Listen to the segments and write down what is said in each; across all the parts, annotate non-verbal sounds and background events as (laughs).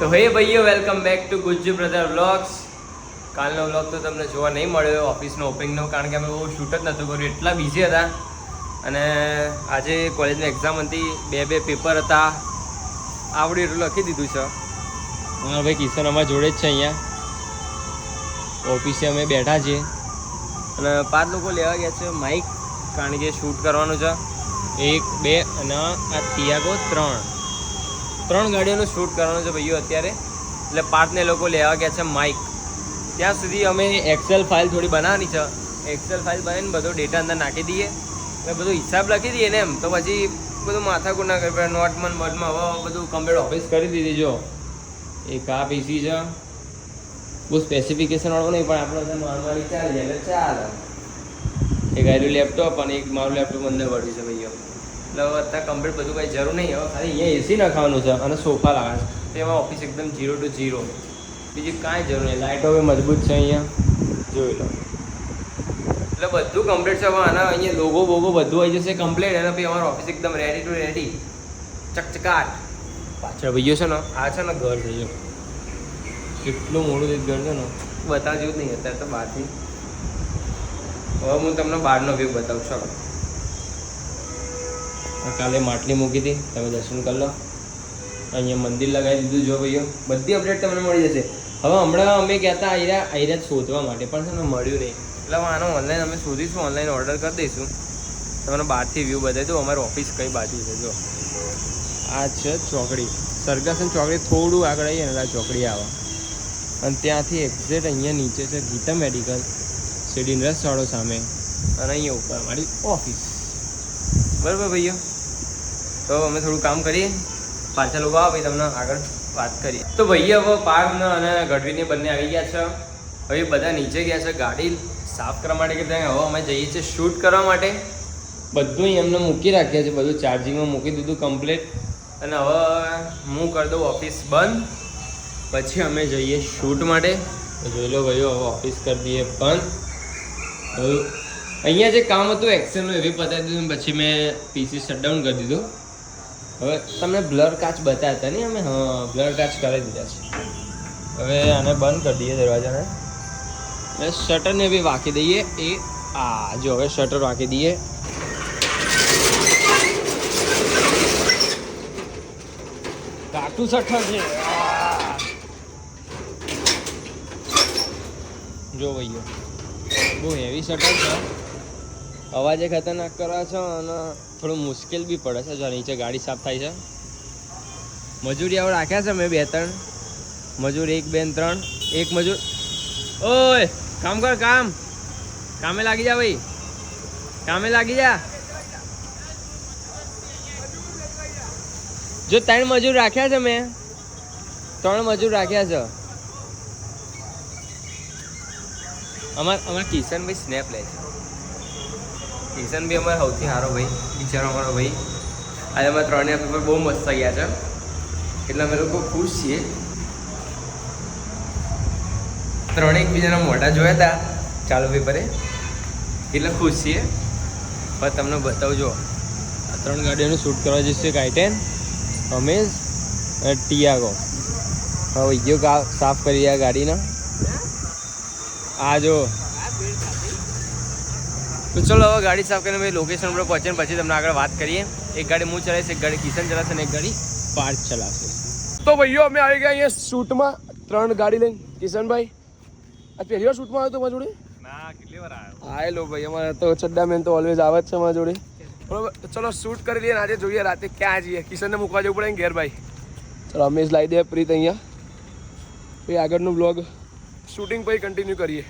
તો હે ભાઈઓ welcome back to Gujju brother vlogs કાલનો વ્લોગ તો તમને જોવા નહીં મળ્યો ઓફિસનો ઓપનિંગનો કારણ કે અમે બહુ શૂટ જ નહોતું કર્યું, એટલા બિઝી હતા. અને આજે કોલેજની એક્ઝામ હતી, બે બે પેપર હતા. આવડ્યું એટલું લખી દીધું છે. હા ભાઈ કિશન અમારા જોડે જ છે અહીંયા. ઓફિસે અમે બેઠા છીએ. અને પાંચ લોકો લેવા ગયા છે માઇક કારણ કે શૂટ કરવાનું છે. એક, બે અને આ તિયાગો ત્રણ. ત્રણ ગાડીઓનું શૂટ કરવાનું છે ભાઈઓ અત્યારે. એટલે પાર્ટને લોકો લેવા ગયા છે માઇક ત્યાં સુધી અમે એક્સેલ ફાઇલ થોડી બનાવવાની છે. એક્સેલ ફાઇલ બનાવીને બધો ડેટા અંદર નાખી દઈએ. અને બધો હિસાબ લખી દઈએ ને એમ. તો પછી બધું માથાકૂટ ના કરી પડે નોટમાં બોર્ડમાં હવે બધું કમ્પ્લીટ ઓફિસ કરી દીધી જો. એક આ પીસી છે. બહુ સ્પેસિફિકેશન વાળું નહીં, પણ આપણે નોર્મલી ચાલી એટલે ચાલે. એક આર્યું લેપટોપ અને એક મારું લેપટોપ અંદર પડ્યું છે ભાઈઓ. એટલે હવે અત્યારે કમ્પ્લીટ બધું કાંઈ જરૂર નહીં. હવે ખાલી અહીંયા એસી નાખવાનું છે અને સોફા લાવવાનું છે. એમાં ઓફિસ એકદમ ઝીરો ટુ ઝીરો બીજી કાંઈ જરૂર નહીં. લાઇટો બી મજબૂત છે અહીંયા. જોઈ લો. એટલે બધું કમ્પ્લીટ છે. હવે આના અહીંયા લોગો બોગો બધું આવી જશે કમ્પ્લીટ અને પછી અમારો ઓફિસ એકદમ રેડી ટુ રેડી ચકચકાટ. પાછળ ભાઈઓ છે ને? આ છે ને ઘર છે જો કેટલું મોડું એક ઘર છે ને? બતાવજો જ નહીં. અત્યારે તો બહારથી. હવે હું તમને બહારનો વ્યૂ બતાવું. આ કાલે માટલી મૂકી હતી, તમે દર્શન કરી લો. અહીંયા મંદિર લગાવી દીધું જો ભાઈઓ. બધી અપડેટ તમને મળી જશે. હવે હમણાં અમે કહેતા આયરા આયરા શોધવા માટે પણ છે ને મળ્યું નહીં. એટલે આનો ઓનલાઈન અમે શોધીશું ઓનલાઈન ઓર્ડર કરી દઈશું. તમને બહારથી વ્યૂ બતાવી દઉં, અમારું ઓફિસ કઈ બાજુ છે, જો. આ છે ચોકડી. સરગાસન ચોકડી થોડું આગળ આવીએ ને ચોકડી આવે. અને ત્યાંથી એક્ઝેક્ટ અહીંયા નીચે છે ગીતા મેડિકલ સીડી રસવાળો સામે. અને અહીંયા ઉપર મારી ઓફિસ બરાબર ભાઈઓ? તો અમે થોડું કામ કરીએ પાછા લોકો આવે, પછી તમને આગળ વાત કરીએ. તો ભાઈએ હવે પાર્ક અને ગઢવીને બંને આવી ગયા છે. હવે બધા નીચે ગયા છે, ગાડી સાફ કરવા માટે કે ત્યાં? હવે અમે જઈએ છીએ શૂટ કરવા માટે. બધું એમને મૂકી રાખ્યા છે, બધું ચાર્જિંગમાં મૂકી દીધું કમ્પ્લીટ. અને હવે હું કરી દઉં ઓફિસ બંધ. પછી અમે જઈએ શૂટ માટે. જોઈ લો ભાઈઓ, હવે ઓફિસ કરી દઈએ બંધ. હવે અહીંયા જે કામ હતું એક્સેલનું બી પતાવી દીધું પછી મેં પીસી શટડાઉન કરી દીધું. હવે તમને બ્લર કાચ બતાવ્યા હતા નહીં અમે? હા બ્લર કાચ કરી દીધા છે. હવે આને બંધ કરી દઈએ દરવાજાને. અને શટરને બી વાંકી દઈએ. એ આ જો હવે શટર વાંકી દઈએ. કાટું શટર છે. જો ભાઈઓ બહુ હેવી શટર છે. અવાજે ખતરનાક કરવા છો અને થોડું મુશ્કેલ બી પડે છે જો નીચે ગાડી સાફ થાય છે. મજૂરી આવું રાખ્યા છે મેં બે ત્રણ. મજૂર એક બે ત્રણ. એક મજૂર. ઓય, કામ કર, કામ. કામે લાગી જા ભાઈ. કામે લાગી જા. જો ત્રણ મજૂર રાખ્યા છે મેં. ત્રણ મજૂર રાખ્યા છે. અમાર અમાર કિશનભાઈ સ્નેપ લે છે. કિશનભાઈ અમારો સૌથી સારો ભાઈ બિચારો અમારો ભાઈ. આજે અમારા ત્રણેય પેપર બહુ મસ્ત ગયા છે. એટલે અમે લોકો ખુશ છીએ. ત્રણેય એકબીજાના મોઢા જોયા હતા ચાલુ પેપરે એટલે ખુશ છીએ. પણ તમને બતાવજો. આ ત્રણ ગાડીઓનું શૂટ કરવા જઈશું કાઇટેન અમેઝ અને ટિયાગો. હવે ગયો સાફ કરી આ ગાડીના. આ જો તો ચલો હવે ગાડી સાફ કરીને ભાઈ લોકેશન પર પહોંચીને પછી તમને આગળ વાત કરીએ. એક ગાડી હું ચલાવીશ એક ગાડી કિશન ચલાવશે અને એક ગાડી પાર્થ ચલાવશે. તો ભાઈઓ અમે આવી ગયા અહીંયા શૂટમાં ત્રણ ગાડી લઈને. કિશનભાઈ આ પહેલી વાર શૂટમાં આવ્યો તો મારા જોડે? હા કેટલી વાર આવ્યો? આવેલો ભાઈ અમારે તો ચડ્ડા મેન તો ઓલવેઝ આવે જ છે મારા જોડે. બરોબર ચલો શૂટ કરી લઈએ ને આજે જોઈએ રાતે ક્યાં જઈએ. કિશનને મૂકવા જવું પડે ને ઘેર ભાઈ. ચલો જ લાવી દે પ્રીત અહીંયા. પછી આગળનું બ્લોગ શૂટિંગ પછી કન્ટિન્યુ કરીએ.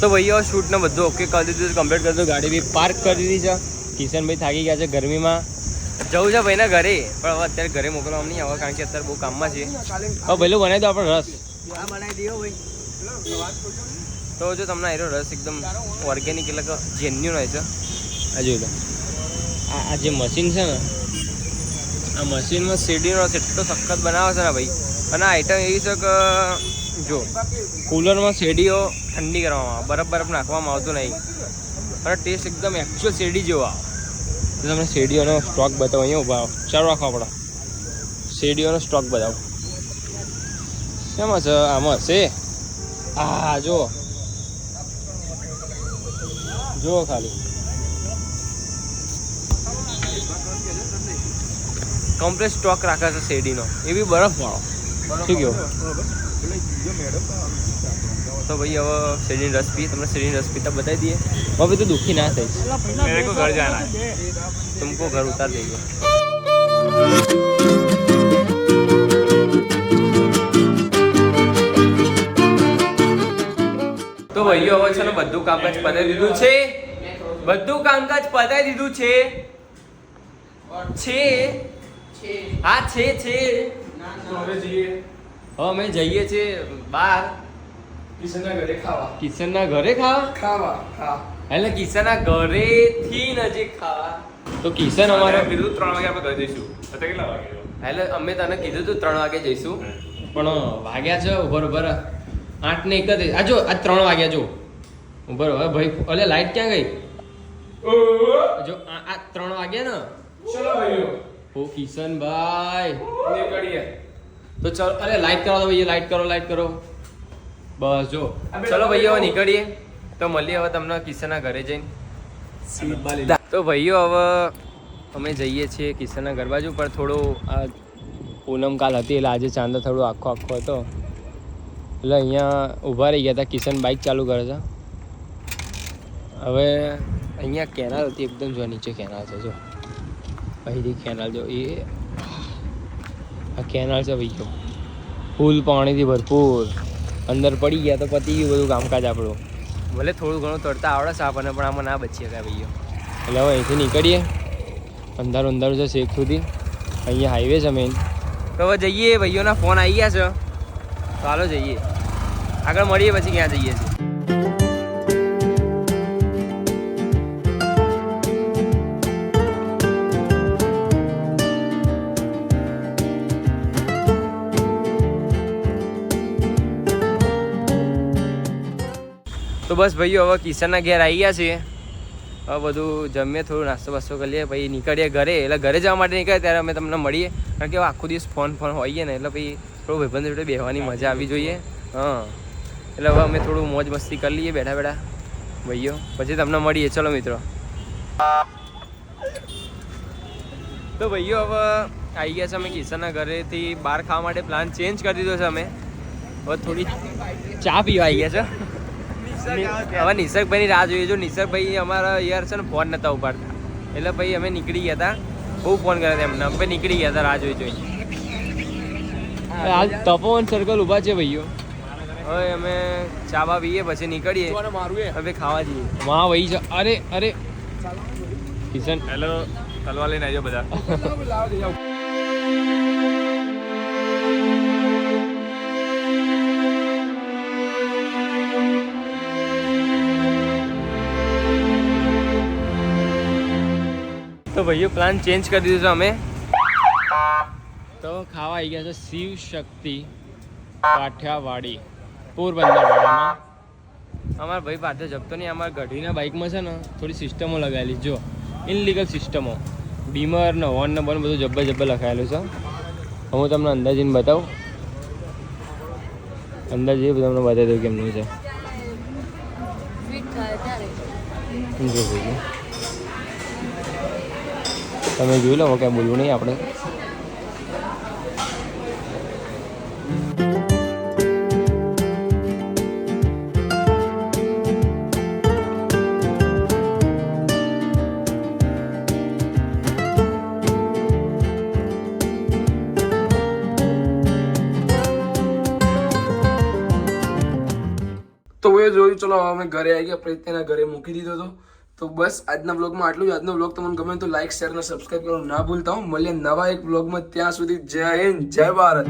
તો ભાઈઓ શૂટને બધું ઓકે કરી દીધું કમ્પ્લીટ કરી દીધું. ગાડી બી પાર્ક કરી દીધી છે. કિશનભાઈ થાકી ગયા છે ગરમીમાં. જવું છે ભાઈના ઘરે પણ હવે અત્યારે ઘરે મોકલવામાં નહીં આવે કારણ કે અત્યારે બહુ કામમાં છે. હવે પહેલું બનાવી દો આપણે રસ. તો જો તમને આયરો રસ એકદમ ઓર્ગેનિક એટલે કે જેન્યુન હોય છે. આ જોઈ લો. આ જે મશીન છે ને આ મશીનમાં શેરડીનો રસ એટલો સખત બનાવે છે ને ભાઈ. અને આઈટમ એવી છે કે જો કુલરમાં શેરડીઓ ઠંડી કરવામાં આવે, બરફ બરફ નાખવામાં આવતું નહીં. અને ટેસ્ટ એકદમ એકચ્યુઅલ શેરડી જેવો આવે. તમને શેરડીઓનો સ્ટોક બતાવો, અહીંયા ઊભા. ચાલુ રાખો આપણે. શેરડીઓનો સ્ટોક બતાવો. શેમાં છે આમાં છે આ જો. જુઓ ખાલી. કમ્પ્લેટ સ્ટોક રાખે છે શેરડીનો. એ બી બરફ વાળો શું કહ્યું તો ભાઈ હવે શેરડીની રસપી તમને શેરડીની રસ તો બતાવી દઈએ. હવે તો દુઃખી ના થઈશ મેરે કો ઘર જાના તુમકો ઘર ઉતાર દેગો તો ભાઈઓ હવે છે ને બધું કામકાજ પતાવી દીધું છે. બધું કામકાજ પતાવી દીધું છે. છે. હા છે છે. તો હવે જઈએ હવે અમે જઈએ છીએ બહાર કિશનના ઘરે ખાવા. કિશનના ઘરે ખાવા? ખાવા હા. એટલે કિશનના ઘરેથી નજીક ખાવા. તો કિશન અમારે કીધું ત્રણ વાગે આપણે ઘરે જઈશું. અત્યારે કેટલા વાગે એટલે અમે તને કીધું તું ત્રણ વાગે જઈશું. પણ વાગ્યા છે ઉભર ઉભર. આઠ ને એકત્રીસ. આ જો આ ત્રણ વાગ્યા જો. ઉભર હવે ભાઈ અલે લાઈટ ક્યાં ગઈ? જો આ આ ત્રણ વાગ્યા ને? ચલો ભાઈઓ. ઓ કિશનભાઈ. નીકળીએ. તો ચલો અરે લાઈટ કરો તો ભાઈ લાઈટ કરો લાઈટ કરો. બસ જો. ચલો ભાઈઓ હવે નીકળીએ. તો મળીએ હવે તમને કિશનના ઘરે જઈને. તો ભાઈઓ હવે અમે જઈએ છીએ કિશનના ઘર બાજુ પણ થોડું આ પૂનમ કાલ હતી એટલે આજે ચાંદો થોડો આખો આખો હતો. એટલે અહીંયા ઊભા રહી ગયા હતા કિશન બાઇક ચાલુ કરે છે. હવે અહીંયા કેનાલ હતી એકદમ જો નીચે કેનાલ છે જો. અહીંથી કેનાલ જો એ આ કેનાલ છે ભાઈ ફૂલ પાણીથી ભરપૂર. અંદર પડી ગયા તો પતી ગયું બધું કામકાજ આપણું. ભલે થોડું ઘણું તરતા આવડે છે આપણને પણ આમાં ના બચીએ કાંઈ ભાઈઓ. એટલે હવે અહીંથી નીકળીએ. અંધારું અંધારું છે શેખ સુધી. અહીંયા હાઈવે છે મેઇન તો હવે જઈએ ભાઈઓના ફોન આવી ગયા છે. તો હાલો જઈએ. આગળ મળીએ પછી ક્યાં જઈએ છીએ. તો બસ ભાઈઓ હવે કિશનના ઘેર આવી ગયા છીએ. હવે બધું જમીએ થોડું નાસ્તો બાસ્તો કરી લઈએ પછી નીકળીએ ઘરે. એટલે ઘરે જવા માટે નીકળે ત્યારે અમે તમને મળીએ. કારણ કે આખો દિવસ ફોન ફોન હોઈએ ને એટલે પછી થોડું ભાઈબંધ જોડે બેહવાની મજા આવી જોઈએ. હા. એટલે હવે અમે થોડું મોજ મસ્તી કરી લઈએ બેઠા બેઠા. ભાઈઓ પછી તમને મળીએ. ચલો મિત્રો. તો ભાઈઓ હવે આવી ગયા છે અમે કિશનના ઘરેથી. બહાર ખાવા માટે પ્લાન ચેન્જ કરી દીધો છે અમે. હવે થોડી ચા પીવા આવી ગયા છે. હવે નિસર્ગભાઈની રાહ જોઈએ. જો નિસર્ગભાઈ અમારા યાર છે ને ફોન નતા ઉપાડતા. એટલે ભાઈ અમે નીકળી ગયા હતા. બહુ ફોન કર્યા હતા એમને. અમે નીકળી ગયા હતા રાહ જોઈ જોઈ આ તપોવન સર્કલ ઊભા છે ભાઈઓ. હવે અમે ચા બા પીએ પછી નીકળીએ. મારું હવે ખાવા જઈએ. માં ભાઈ છે અરે અરે. કિશન હેલો તલવા લઈને આવજો બધા. (laughs) તો ભાઈઓ પ્લાન ચેન્જ કરી દીધો અમે. તો ખાવા આવી ગયા છે શિવ શક્તિ કાઠિયાવાડી પોરબંદરવાડામાં. અમારા ભાઈ પાસે જપતો નહીં અમારા ગઢીના બાઇકમાં છે ને થોડી સિસ્ટમો લગાવેલી જો. ઇનલીગલ સિસ્ટમો. બીમર ને હોર્ન ને બન બધું જબ્બર જબ્બર લખાયેલું છે. હું તમને અંદાજીને બતાવું. અંદાજે તમને બતાવી દઉં કેમનું છે. જો ભાઈ તમે જોઈ લો કે બોલવું નહીં આપણે. તો એ જોયું, ચલો અમે ઘરે આવી ગયા, પ્રયત્નના ઘરે મૂકી દીધો હતો તો બસ આજના બ્લોગમાં આટલું જ. આજનો બ્લોગ તમને ગમે તો લાઈક શેર અને સબસ્ક્રાઈબ કરવાનું ના ભૂલતા હું. મળીએ નવા એક બ્લોગમાં ત્યાં સુધી જય હિન્દ, જય ભારત.